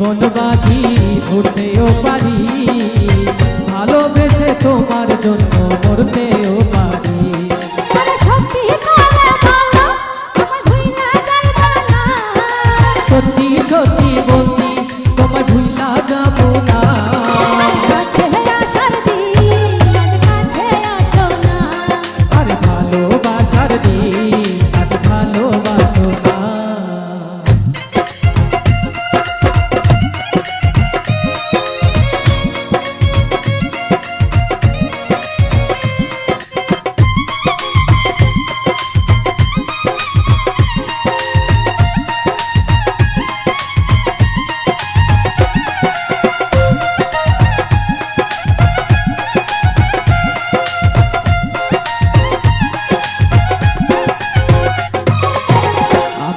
মন বাজি ধরতেও পারি ভালোবেসে তোমার জন্য মরতেও পারি।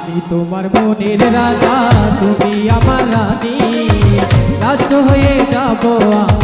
আমি তোমার মনের রাজা তুমি আমার রানী। নষ্ট হয়ে যাব কাহিনী